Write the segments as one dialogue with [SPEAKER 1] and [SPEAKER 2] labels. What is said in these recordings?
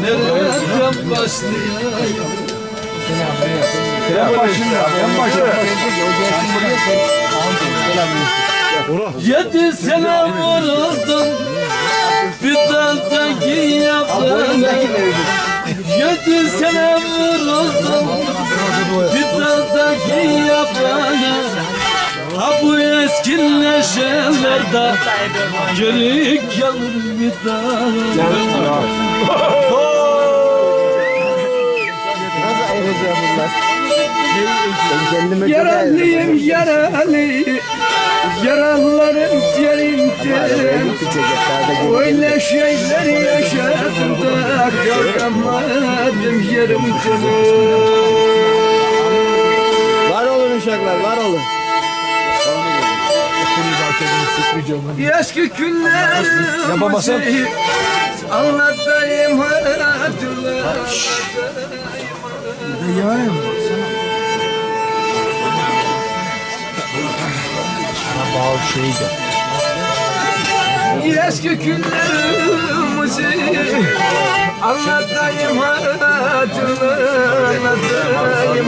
[SPEAKER 1] Nereden başlayayım. Yedi sene vuruldum Bir daldaki yaprağına Yedi sene vuruldum Bir daldaki yaprağına Ha bu eski neşelerde Geri gelir bir daha
[SPEAKER 2] Yaralıyım yaralı Yaralarım yerimden Öyle şeyler yaşadım da Kalkamadım yerimden
[SPEAKER 3] Var olun uşaklar, var olun.
[SPEAKER 2] Eski günlerimizi Anlatayım hatırlatayım Eski günlerimizi Anlatayım hatırlatayım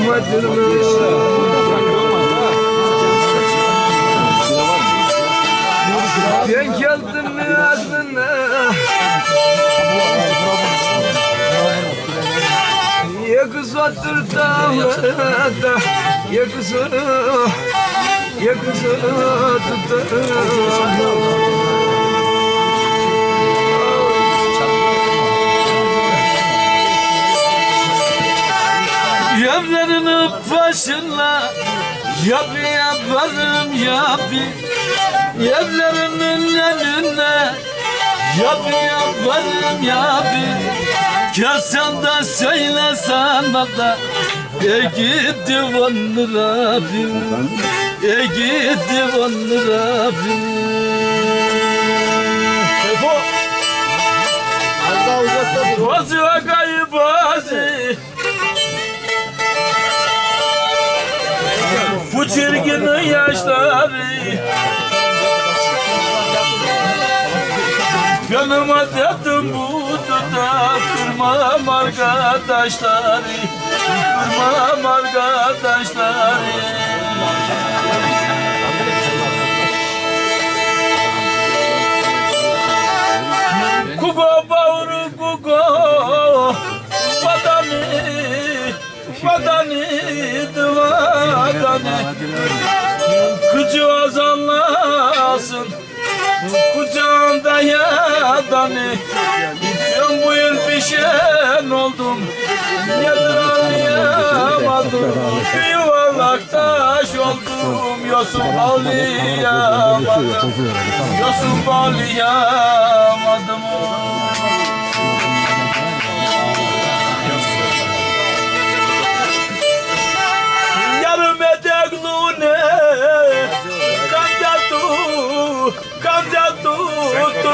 [SPEAKER 2] hatırlatayım Ya kız otur dağlarda Ya kız Ya kız otur
[SPEAKER 1] Evlerinin başına Yapı yaparım yapı Evlerinin önüne Yapı yaparım yapı Gelsen de söylesen bana E gitti vanlı Rabbim E gitti vanlı Rabbim
[SPEAKER 3] Az daha uzakta dur.
[SPEAKER 1] Bazı Bu çirkin yaşları. Yanıma dedim bu. da Kırmam arkadaşları Kırmam arkadaşları Kugo bağırı kugo Vatani Vatani Vatani Kıcı azanlasın Kucağında yadanı Ben bu yıl pişen oldum. Bir yuvarlak taş oldum. Yosun bağlayamadım Yosun bağlayamadım Yarım edeklune Kanca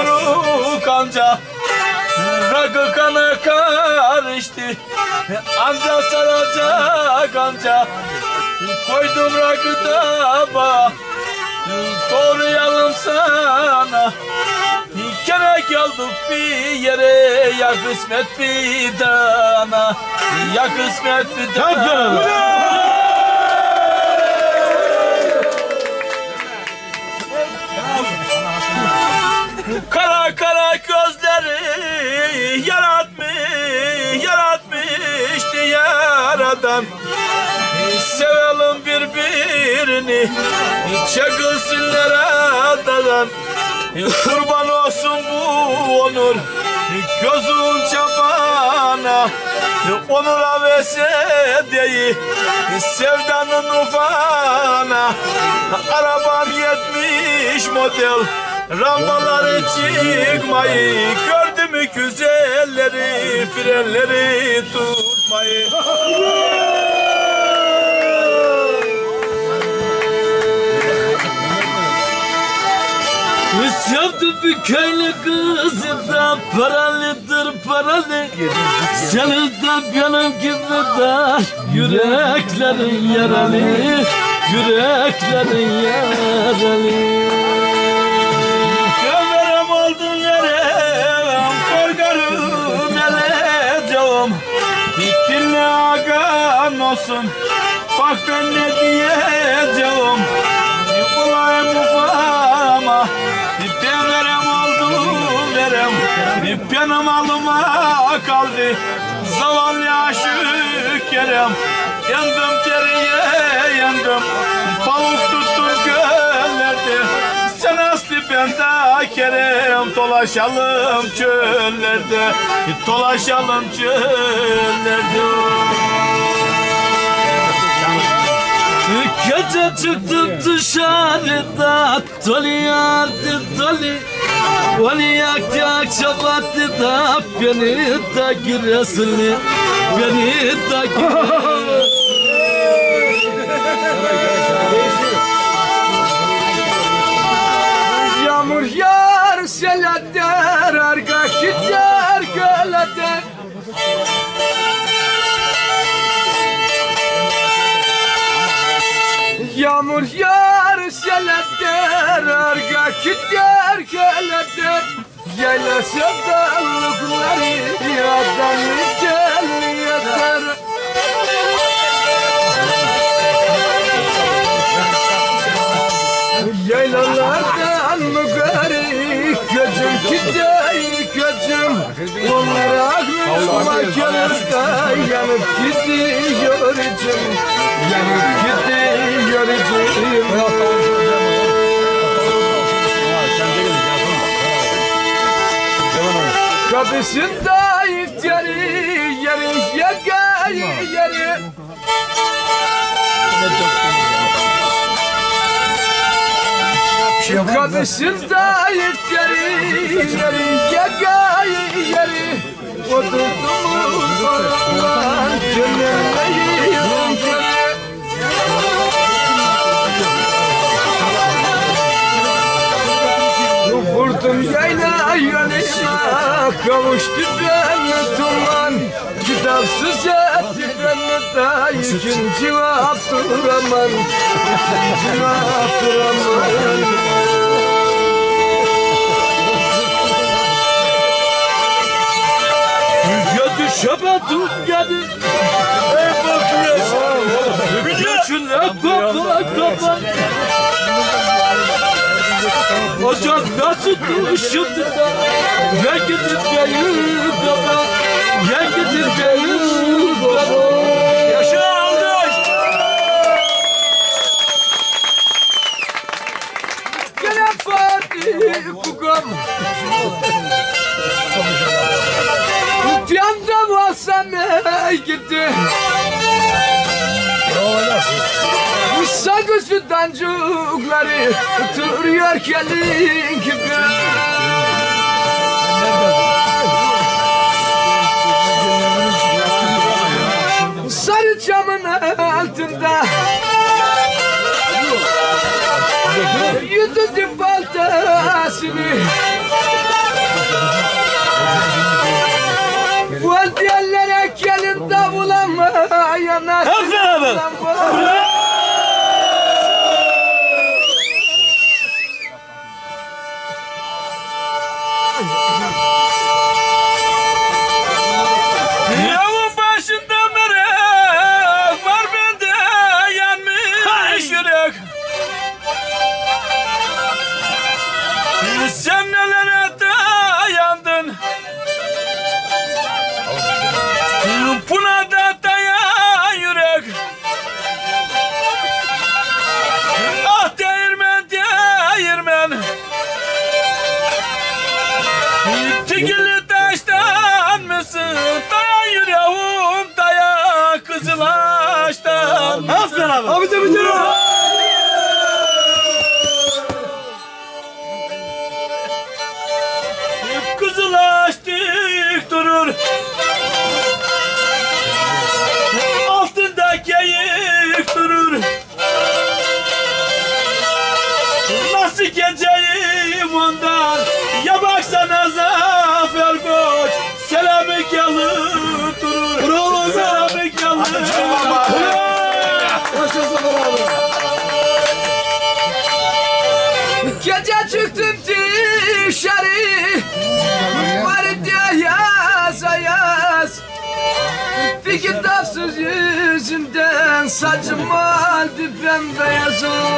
[SPEAKER 1] Turu kanca Rakı kana karıştı. Anca saracak anca Koydum rakı taba. Doğrayalım sana. Kere geldik bir yere. Ya kısmet bir dana. Ya kısmet bir dana gözleri yaratmış, yaratmıştı yaradan. Sevelim birbirini, çekilsinler adadan. Kurban olsun bu onur, gözün çapana. Onura vesediyeyi, sevdanın ufana. Arabam yetmiş model, Rambaları çıkmayı Gördü güzelleri Frenleri tutmayı. Sevdim bir köylü kızı da paralıdır paralı. Senin de benim gibi de yüreklerin yaralı Yüreklerin yaralı ağam olsun. Bak ben ne diyeceğim. Ulayım ufama Ben verem oldu verem. Benim alıma kaldı. Zavallı aşık yerem Yandım teriye yandım. Balık tuttum göllerde Sen aslı ben de kerem. Dolaşalım çöllerde. Dolaşalım çöllerde.
[SPEAKER 3] Gece çıktım dışarıda. Doli yardı doli. Doli yaktı akşam attı da. Beni de giresin Beni de giresin
[SPEAKER 2] Göl eder Yayla sevdalıkları Adamı tel yeter. Yaylalardan mı garip gözüm gitti gözüm. Onlara aklıma gelir de yanıp gidiyor içim. Yanıp gidiyor içim Kapısında iftiyarı yeri yakayı yeri. Kapısında iftiyarı yeri yakayı yeri. Oturduğum oralar cümleyi Kavuştu benle tuman Kitapsız da İkinci Abdurrahman? İkinci Abdurrahman.
[SPEAKER 3] Gödü şabatun geldi. Ey bak yaşa Göçüne kopla kopla Ocak nasıl düşürdü da? Ya gidip gayır baba. Ya gidip gayır baba. Yaşa alkış.
[SPEAKER 2] Gene Fatih Kukam Piyanda vasame gitti Sakızı dancukları Oturuyor gelin gibi Sarı camın altında Yutuldu baltasını yanar
[SPEAKER 3] Hep beraber.
[SPEAKER 1] Yavun Selamı yalı durur. Bravo Selamı yalı
[SPEAKER 2] Gece çıktım dışarı Var diye yaz yaz. Bir kitapsız yüzünden saçım oldu bembeyaz.
[SPEAKER 1] Geldi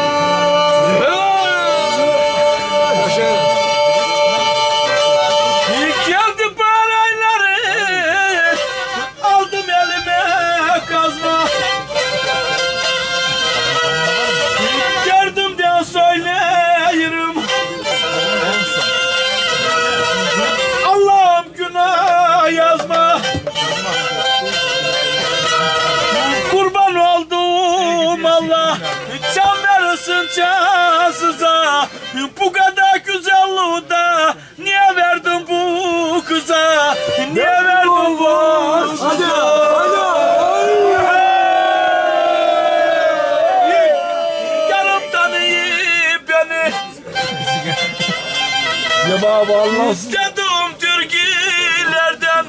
[SPEAKER 3] Ya Allah.
[SPEAKER 1] İstedim türkülerden.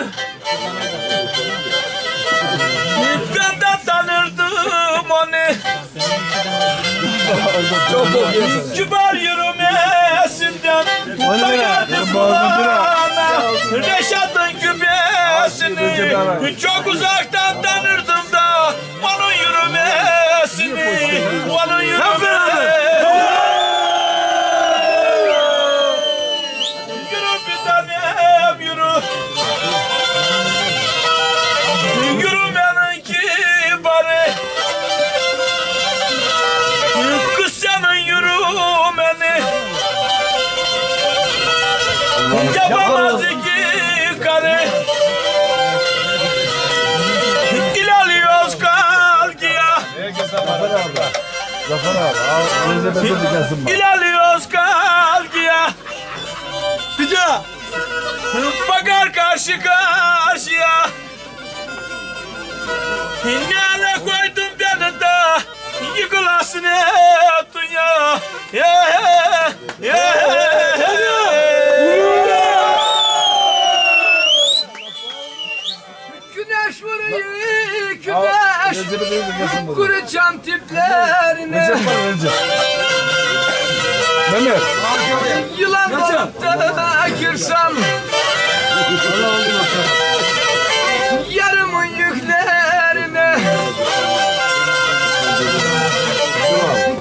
[SPEAKER 1] Ben de tanırdım onu. Kibar yürümesinden Dayadı kulağına. Reşat'ın küpesini Çok uzaktan tanırdım da Onun yürümesini. Onun yürümesini İlerliyoruz kalkıya Bir daha Bakar karşı karşıya. Nereye koydun beni de Yıkılasın hep dünya. Yeah, yeah,
[SPEAKER 3] Burada.
[SPEAKER 2] Kuru çam tiplerine
[SPEAKER 3] Recep var Recep. Mehmet.
[SPEAKER 2] Yılan balıkta girsem Yarımın yüklerine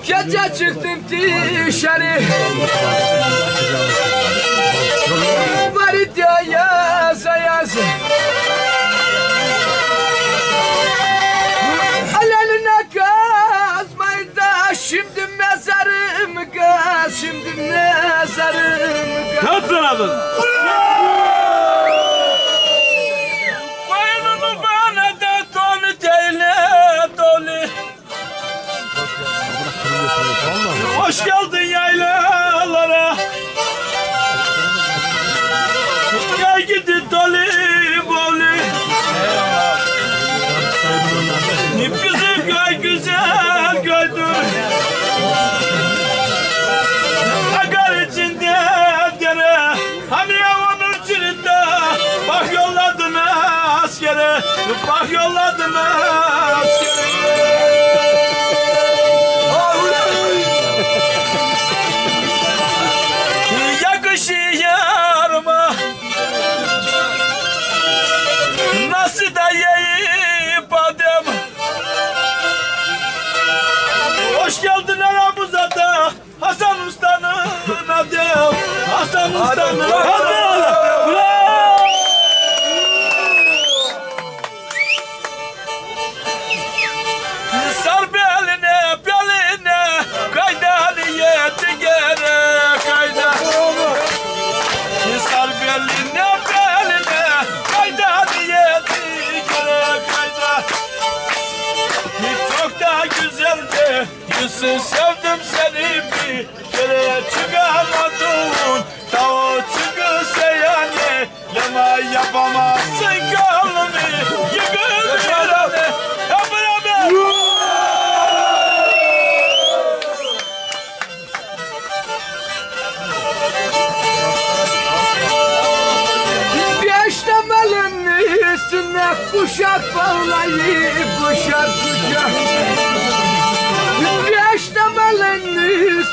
[SPEAKER 2] Gece çıktım dışarı Var idi yaza yaza Şimdi mezarım kaz
[SPEAKER 1] Kalk abi. Boynunu bana da dolu değil, dolu. Hoş geldin yaylalara. Gel gidi dolu bolu. Bizim köy güzel köydür. Bak yolladın Yakışıyor mu? Nasıl da yiyip adım? Hoş geldin aramıza da. Hasan Usta'nın adı Hasan Usta'nın Yusuf sevdim seni bir kere çıkamadın Tavo çıkırsa yani Yama yapamazsın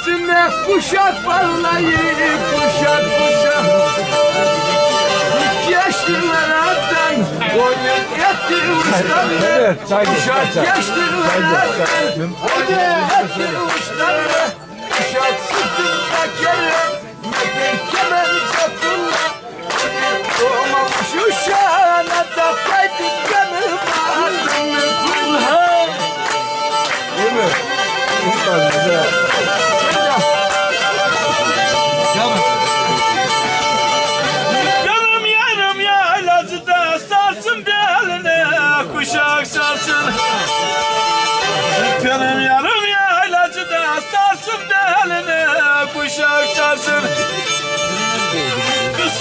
[SPEAKER 2] üstüne kuşak bağlayıp kuşak kuşak. Geçtiler attan Boyun etti uçlarını Kuşak
[SPEAKER 3] çay.
[SPEAKER 2] geçti öğretmen Boyun etti uçlarını Kuşak sırtında kere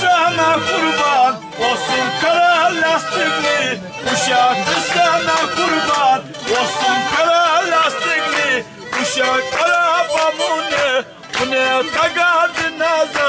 [SPEAKER 1] sana kurban olsun kara lastikli. Kuşak kız sana kurban olsun kara lastikli. Kuşak kara bamune bu ne tagadı naza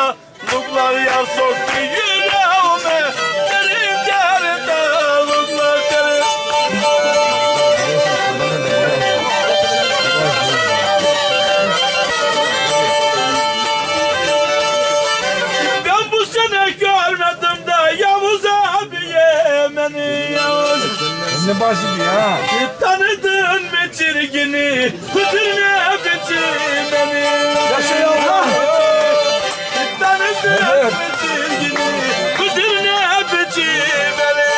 [SPEAKER 3] Başı ya?
[SPEAKER 1] Tanıdın mı çirgini Kudur ne biçim beni
[SPEAKER 2] Yaşa Allah!
[SPEAKER 1] Tanıdın mı çirgini biçim beni.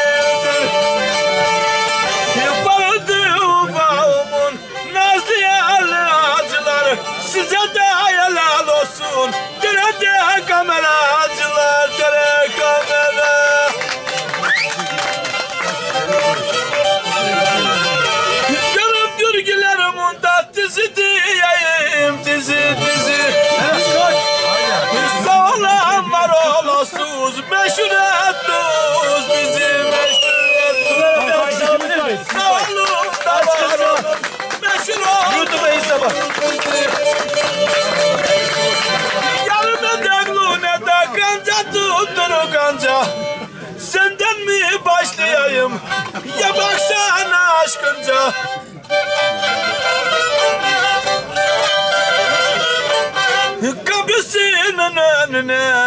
[SPEAKER 1] Vardı ufağımın Nazlı yerli acılar Size de helal olsun. Tere de kameracılar kanca Senden mi başlayayım? Ya baksana aşkınca. Kapısının önüne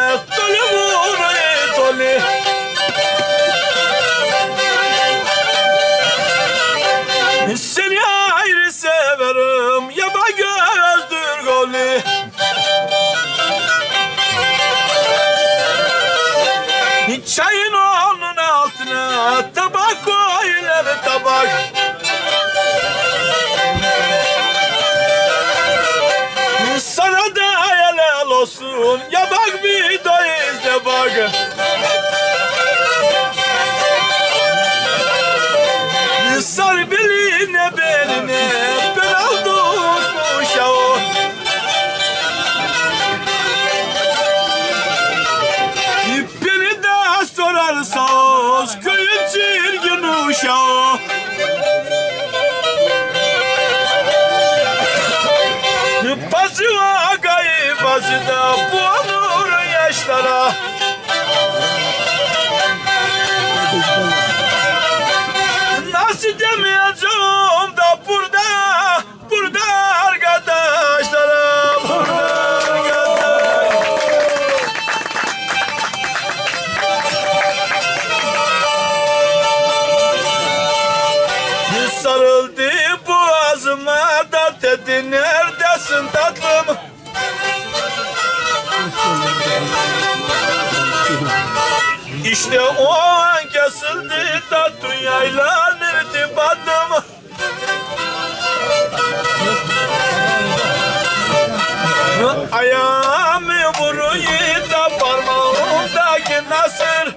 [SPEAKER 1] olsun. Ya bak bir de izle bak neredesin tatlım? İşte o an kesildi da dünyayla irtibatım Ayağımı vuruyor da parmağımdaki nasır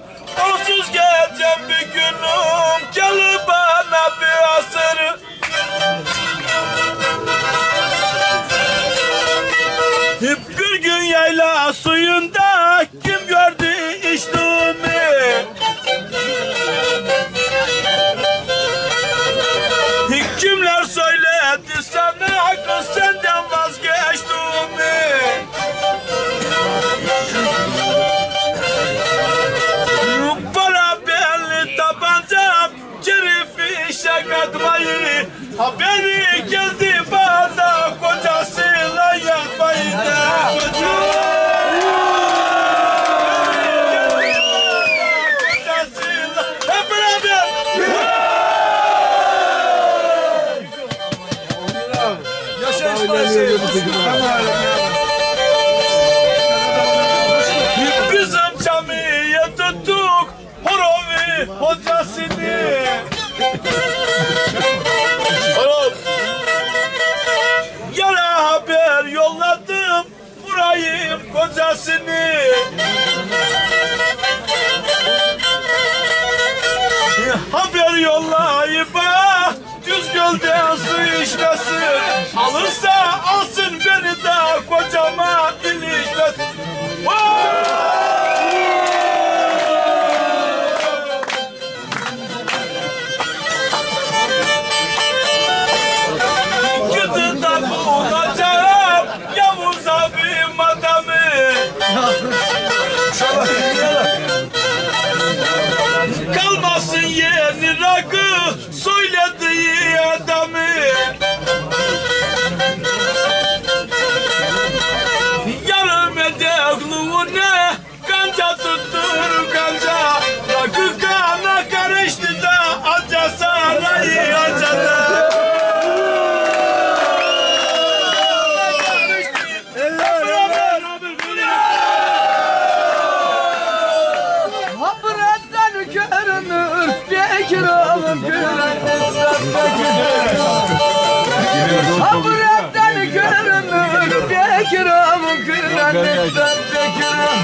[SPEAKER 2] Gülenizden Bekir'im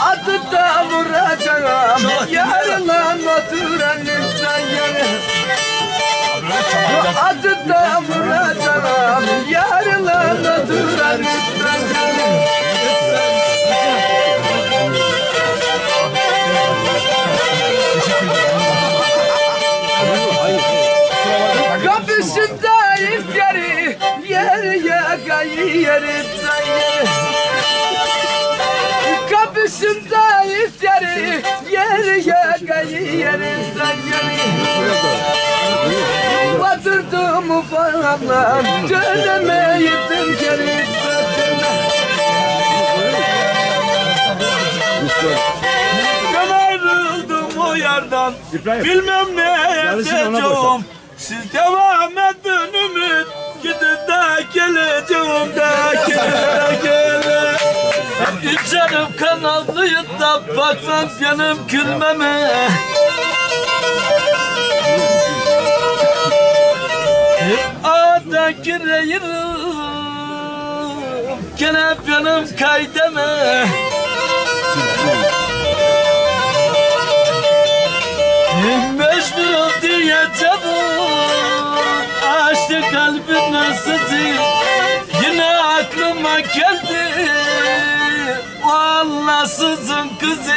[SPEAKER 2] Adı da vuracağım Yarılan oturanızdan yana Adı da vuracağım Yarılan oturanızdan yana yakayı yerinden yer Kapısında iftari yer yakayı yerinden yer Batırdım falan dönemeydim geri
[SPEAKER 1] Ben ayrıldım o yerden. Bilmem ne edeceğim. Siz devam edin ümit Gidin de geleceğim de gele gele
[SPEAKER 2] Canım kanallıyım da bakmam canım gülmeme. Ağda gireyim Gene benim kaydeme. Mecbur diyeceğim Açtı sızı Yine aklıma geldi. O Allahsızın kızı